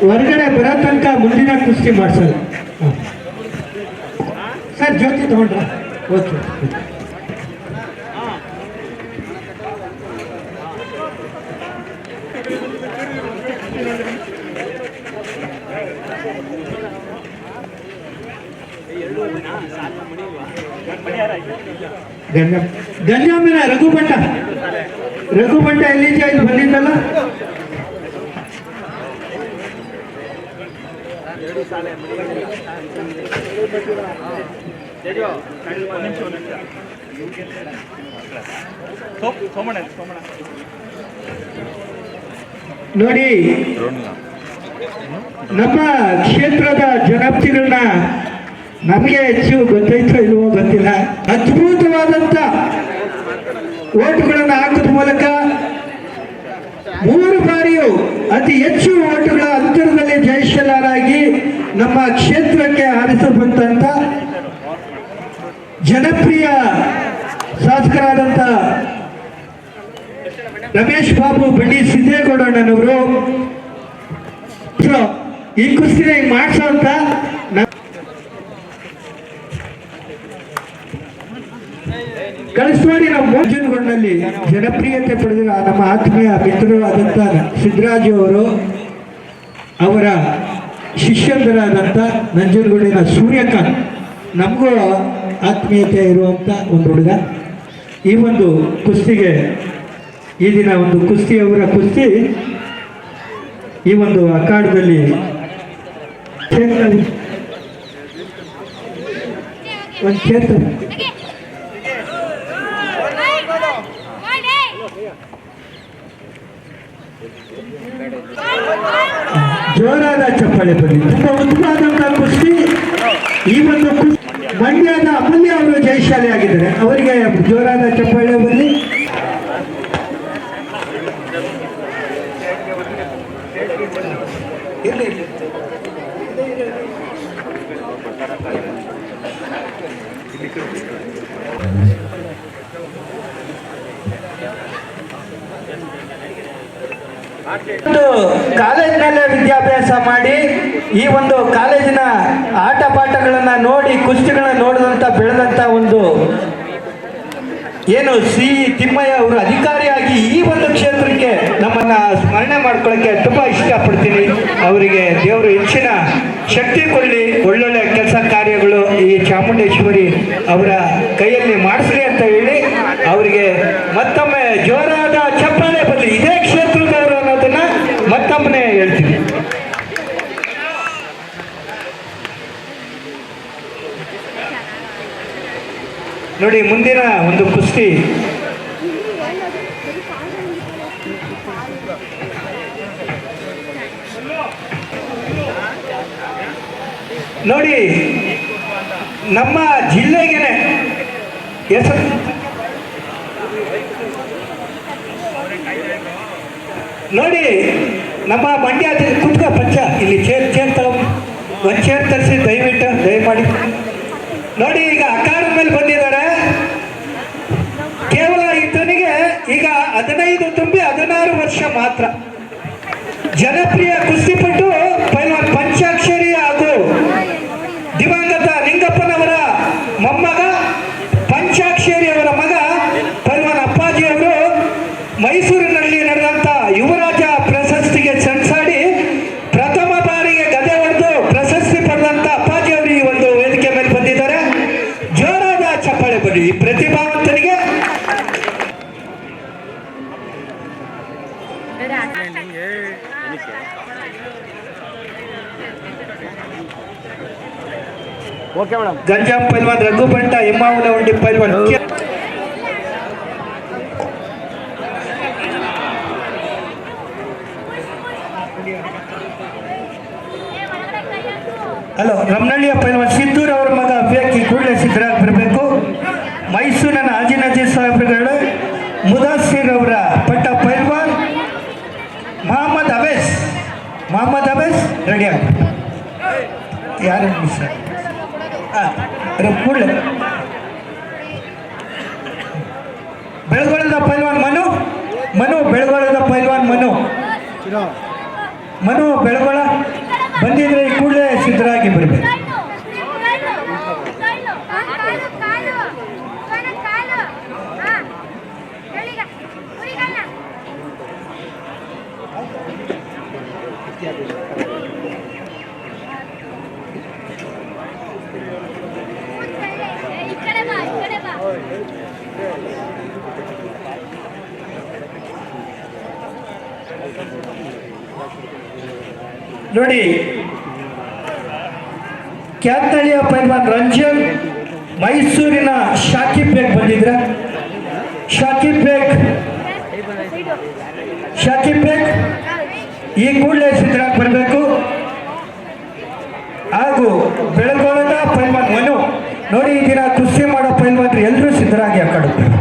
ಹೊರಗಡೆ ಬರೋ ತನಕ ಮುಂದಿನ ಕುಸ್ತಿ ಮಾಡಿಸಲ್ಲ ಸರ್, ಜ್ಯೋತಿ ತಗೊಂಡ್ರ? ಓಕೆ. ಗಂಜ ಗಂಜಾಮಿನ ರಘುಭಟ್ಟ ರಘುಭಟ್ಟ ಎಲ್ಲಿದ್ಯಾ ಇಲ್ಲಿ ಬಂದಿದ್ದಲ್ಲ? ನೋಡಿ ನಮ್ಮ ಕ್ಷೇತ್ರದ ಜನಪ್ತಿಗಳನ್ನ ನಮಗೆ ಹೆಚ್ಚು ಗೊತ್ತೈತೋ ಇಲ್ವೋ ಗೊತ್ತಿಲ್ಲ. ಅದ್ಭುತವಾದಂತ ಓಟುಗಳನ್ನು ಹಾಕುವ ಮೂಲಕ ಮೂರು ಬಾರಿಯು ಅತಿ ಹೆಚ್ಚು ಜಯಶೀಲರಾಗಿ ನಮ್ಮ ಕ್ಷೇತ್ರಕ್ಕೆ ಆರಿಸ ಬಂದಂತ ಜನಪ್ರಿಯ ಶಾಸಕರಾದಂಥ ರಮೇಶ್ ಬಾಬು ಬಂಡಿ ಸಿದ್ದೇಗೌಡಣ್ಣನವರು. ಈ ಕುಸ್ತಿನ ಹಿಂಗ್ ಮಾಡ್ಸೋ ಅಂತ ನ- ಕಳಿಸ್ಮಾಡಿ ನಮ್ಮ ಮೋಜನಗೊಂಡಲ್ಲಿ ಜನಪ್ರಿಯತೆ ಪಡೆದಿರೋ ನಮ್ಮ ಆತ್ಮೀಯ ಮಿತ್ರರು ಆದಂತ ಸಿದ್ದರಾಜು ಅವರು ಅವರ ಶಿಷ್ಯಂದರಾದಂಥ ನಂಜನಗೂಡಿನ ಸೂರ್ಯಕಾಂತ್ ನಮಗೂ ಆತ್ಮೀಯತೆ ಇರುವಂಥ ಒಂದು ಹುಡುಗ. ಈ ಒಂದು ಕುಸ್ತಿಗೆ, ಈ ದಿನ ಒಂದು ಕುಸ್ತಿಯವರ ಕುಸ್ತಿ, ಈ ಒಂದು ಅಖಾಡದಲ್ಲಿ ಒಂದು ಕ್ಷೇತ್ರ ಜೋರಾದ ಚಪ್ಪಾಳೆ ಬರಲಿ ತುಂಬಾ ಉತ್ತಮವಾದಂತಹ ಕುಸ್ತಿ. ಈ ಒಂದು ಮಂಡ್ಯದ ಅಮೂಲ್ಯ ಅವರು ಜಯಶಾಲಿ ಆಗಿದ್ದಾರೆ. ಅವರಿಗೆ ಜೋರಾದ ಚಪ್ಪಾಳೆ ಬರಲಿ ಇರ್ಲಿ, ಇರ್ಲಿ. ಒಂದು ಕಾಲೇಜಿನಲ್ಲೇ ವಿದ್ಯಾಭ್ಯಾಸ ಮಾಡಿ ಈ ಒಂದು ಕಾಲೇಜಿನ ಆಟ ಪಾಠಗಳನ್ನ ನೋಡಿ, ಕುಸ್ತಿಗಳನ್ನ ನೋಡಿದಂತ, ಬೆಳೆದಂತ ಒಂದು ಏನು ಸಿ ತಿಮ್ಮಯ್ಯ ಅವರು ಅಧಿಕಾರಿಯಾಗಿ ಈ ಒಂದು ಕ್ಷೇತ್ರಕ್ಕೆ ನಮ್ಮನ್ನ ಸ್ಮರಣೆ ಮಾಡ್ಕೊಳ್ಳೋಕ್ಕೆ ತುಂಬಾ ಇಷ್ಟಪಡ್ತೀನಿ. ಅವರಿಗೆ ದೇವರು ಹೆಚ್ಚಿನ ಶಕ್ತಿ ಕೊಡಲಿ. ಒಳ್ಳೊಳ್ಳೆ ಕೆಲಸ ಕಾರ್ಯಗಳು ಈ ಚಾಮುಂಡೇಶ್ವರಿ ಅವರ ಕೈಯಲ್ಲಿ ಮಾಡಿಸ್ರಿ ಅಂತ ಹೇಳಿ ಅವರಿಗೆ ಮತ್ತೊಮ್ಮೆ ನೋಡಿ, ಮುಂದಿನ ಒಂದು ಕುಸ್ತಿ. ನೋಡಿ, ನಮ್ಮ ಜಿಲ್ಲೆಗೆನೆ ಹೆಸರು ನೋಡಿ, ನಮ್ಮ ಮಂಡ್ಯ ಪಚ್ಚ ಪಂಚ. ಇಲ್ಲಿ ಚೇರ್ ಚೇರ್ ತಗೋ. ಒಂದು ಚೇರ್ ತರಿಸಿ, ದಯವಿಟ್ಟು, ದಯಮಾಡಿ. ನೋಡಿ, ಈಗ ಅಖಾಡ ಮೇಲೆ ಬಂದಿದ್ದಾರೆ. ಈಗ ಹದಿನೈದು ತುಂಬಿ ಹದಿನಾರು ವರ್ಷ ಮಾತ್ರ. ಜನಪ್ರಿಯ ಕುಸ್ತಿಪಟು ಪಂಚಾಕ್ಷರಿ ಹಾಗೂ ದಿವಂಗತ ಲಿಂಗಪ್ಪನವರ ಮೊಮ್ಮಗ ಪಂಚಾಕ್ಷರಿ ಅವರ ಮಗ ಪೈಲ್ವಾನ್ ಅಪ್ಪಾಜಿ ಅವರು ಮೈಸೂರಿನಲ್ಲಿ ನಡೆದಂತ ಯುವರಾಜ ಪ್ರಶಸ್ತಿಗೆ ಸೆಣಸಾಡಿ ಪ್ರಥಮ ಬಾರಿಗೆ ಗದೆ ಹೊಡೆದು ಪ್ರಶಸ್ತಿ ಪಡೆದಂತ ಅಪ್ಪಾಜಿ ಅವರು ಈ ಒಂದು ವೇದಿಕೆ ಮೇಲೆ ಬಂದಿದ್ದಾರೆ ಜೋರಾದ ಚಪ್ಪಾಳೆ ಬನ್ನಿ ಈ ಪ್ರತಿಭಾವಂತನಿಗೆ ಓಕೆ ಮೇಡಮ್ ಗಂಜಾಂ ಪೈಲ್ವಾನ್ ರಘು ಬಂಟ ಎಮ್ಮಾವನ ಉಂಡಿ ಪೈಲ್ವಾನ್ ಕೆ- ಹಲೋ ರಮನಳ್ಳಿಯ ಪೈಲ್ವಾನ್ ಸಿದ್ದೂರ್ ಅವರ ಮಗ ಅಭ್ಯರ್ಥಿ ಕೂಡಲೇ ಸಿದ್ದರಾಗಿ ಬರಬೇಕು ಮೈಸೂರಿನ ಆಜಿನಜಿ ಸಾಹೇಬ್ರುಗಳು ಮುದಾಸಿರ್ ಅವರ ರೆಡಿ ಆಗ. ಯಾರು ಮಿಸ್ ಕೂಡ ಬೆಳಗೊಳದ ಪೈಲ್ವಾನ್ ಮನು? ಮನು, ಬೆಳಗೊಳದ ಪೈಲ್ವಾನ್ ಮನು. ಮನು, ಬೆಳಗೊಳ? ಬಂದಿದ್ರೆ ಕೂಡಲೇ ಸಿದ್ಧರಾಗಿ ಬರಬೇಕು. ನೋಡಿ ಕ್ಯಾತಳಿಯ ಪೈಲ್ವಾನ್ ರಂಜನ್ ಮೈಸೂರಿನ ಶಾಕಿಬ್ ಬೇಗ್ ಬಂದಿದ್ರ? ಶಾಕಿಬ್ ಬೇಗ್ ಶಾಕಿಬ್ ಬೇಗ್ ಈ ಕೂಡಲೇ ಸಿದ್ಧರಾಗಿ ಬರಬೇಕು. ಹಾಗೂ ಬೆಳಗೊಳದ ಪೈಲ್ವಾನ್ ಮನು ನೋಡಿ, ಈ ದಿನ ಕುಸ್ತಿ ಮಾಡೋ ಪೈಲ್ವಾನ್ರು ಎಲ್ಲರೂ ಸಿದ್ಧರಾಗಿ ಆ ಕಡೆ ಹೋಗ್ಬೇಕು.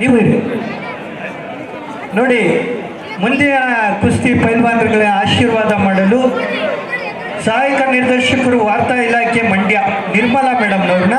ನೀವು ಇರಿ. ನೋಡಿ, ಮುಂದಿನ ಕುಸ್ತಿ ಪೈಲ್ವಾನರುಗಳ ಆಶೀರ್ವಾದ ಮಾಡಲು ಸಹಾಯಕ ನಿರ್ದೇಶಕರು ವಾರ್ತಾ ಇಲಾಖೆ ಮಂಡ್ಯ, ನಿರ್ಮಲಾ ಮೇಡಮ್ನವ್ರನ್ನ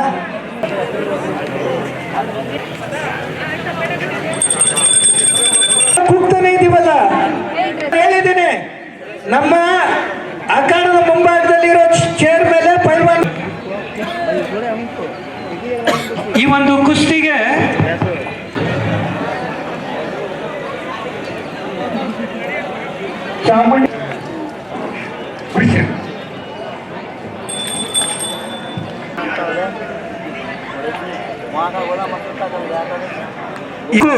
ಚಾಮುಂಡಿ ಬಿಡಿಸಿ. ಇದು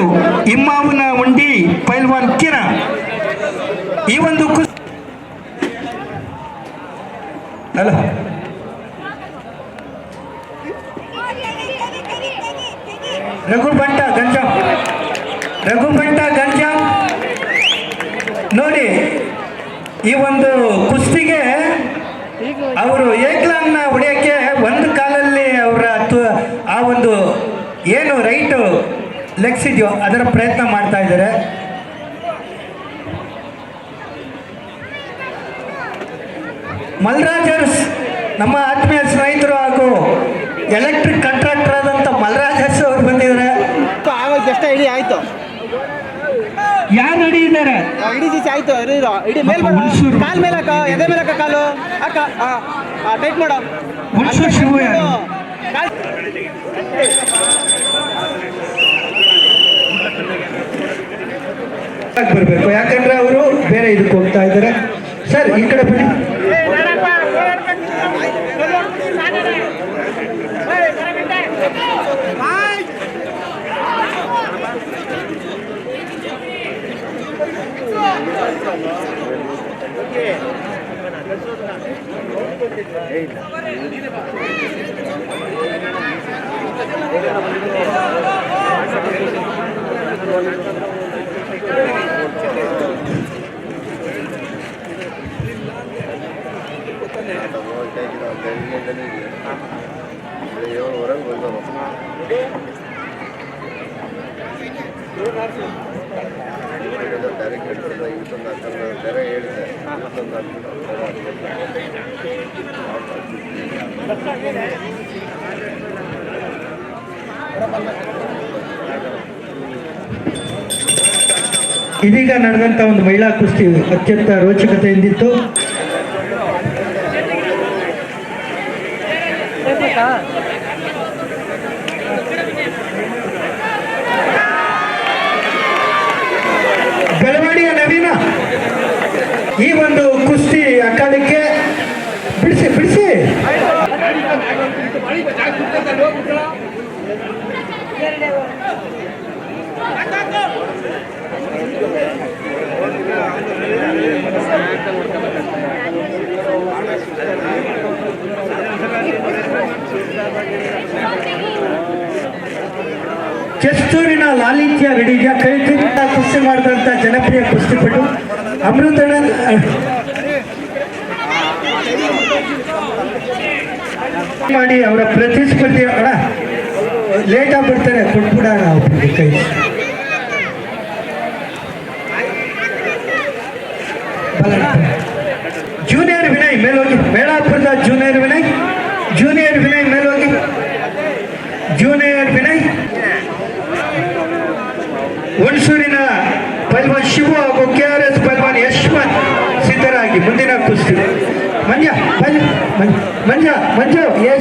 ಇಮ್ಮಾವನ ಉಂಡಿ ಪೈಲ್ವಾನ್ ಕಿರ ಈ ಒಂದು ಕುಸ್ ಅಲ್ಲ ರಘು ಬಂಟ ಗಂಜಾಂ ರಘು ಬಂಟ ಗಂಜಾಂ ಈ ಒಂದು ಕುಸ್ತಿಗೆ ಅವರು ಏಕ್ಲಾಂಗ್ನ ಹೊಡೆಯೋಕ್ಕೆ ಒಂದು ಕಾಲಲ್ಲಿ ಅವರ ಆ ಒಂದು ಏನು ರೈಟು ಲೆಗ್ಸ್ ಇದೆಯೋ ಅದರ ಪ್ರಯತ್ನ ಮಾಡ್ತಾ ಇದ್ದಾರೆ. ಮಲ್ರಾಜರ್ಸ್, ನಮ್ಮ ಆತ್ಮೀಯ ಸ್ನೇಹಿತರು ಹಾಗೂ ಎಲೆಕ್ಟ್ರಿಕ್ ಕಾಂಟ್ರಾಕ್ಟರ್ ಆದಂಥ ಮಲ್ರಾಜರ್ಸ್ ಅವರು ಬಂದಿದ್ದಾರೆ. ಆಯ್ತು. ಯಾರು ರೆಡಿ ಇದ್ದಾರೆ ಇಡೀ ದಿವಸ ಆಯ್ತು. ಇಡೀ ಮೇಲ್. ಕಾಲ್ ಮೇಲೆ ಹಾಕ ಎದೆ ಮೇಲೆ ಹಾಕ ಕಾಲು ಅಕ್ಕ ಟೈಟ್ ಮಾಡೋ ಹುಣಸೂರು ಶಿವು. ಬರಬೇಕು ಯಾಕಂದ್ರೆ ಅವರು ಬೇರೆ ಇದಕ್ಕೆ ಹೋಗ್ತಾ ಇದ್ದಾರೆ ಸರ್ ಈ ಕಡೆ ಬನ್ನಿ ಹೊರಗೆ ಬಂದವರು ಇದೀಗ ನಡೆದಂತ ಒಂದು ಮಹಿಳಾ ಕುಸ್ತಿ ಅತ್ಯಂತ ರೋಚಕತೆಯಿಂದಿತ್ತು. ಬೆಳವಣಿಗೆ ನವೀನ. ಈ ಒಂದು ಅಖಾಡಕ್ಕೆ ಬಿಡಿಸಿ ಬಿಡಿಸಿ. ಕೆಸ್ತೂರಿನ ಲಾಲಿತ್ಯ ರೆಡಿಯ ಕೈ ಕುಸ್ತಿ ಮಾಡಿದಂಥ ಜನಪ್ರಿಯ ಕುಸ್ತಿಪಟು ಅಮೃತಣ್ಣ ಮಾಡಿ ಅವರ ಪ್ರತಿಸ್ಪರ್ಧಿ ಅಣ್ಣ ಲೇಟ್ ಆಗ್ಬಿಡ್ತಾರೆ ಕೊಟ್ಬಿಡ ಅವ್ರಿಗೆ ಕೈ. ಜೂನಿಯರ್ ವಿನಯ್ ಮೇಲೋಗಿ ಮೇಳಾಪುರದ ಜೂನಿಯರ್ ವಿನಯ್ ಜೂನಿಯರ್ ವಿನಯ್ ಮೇಲೋಗಿ ಜೂನಿಯರ್ ವಿನಯ್, ಹುಣಸೂರಿನ ಪೈಲ್ವಾನ್ ಶಿವು ಹಾಗೂ మంచిగా మంచిగా మంచిగా ఏ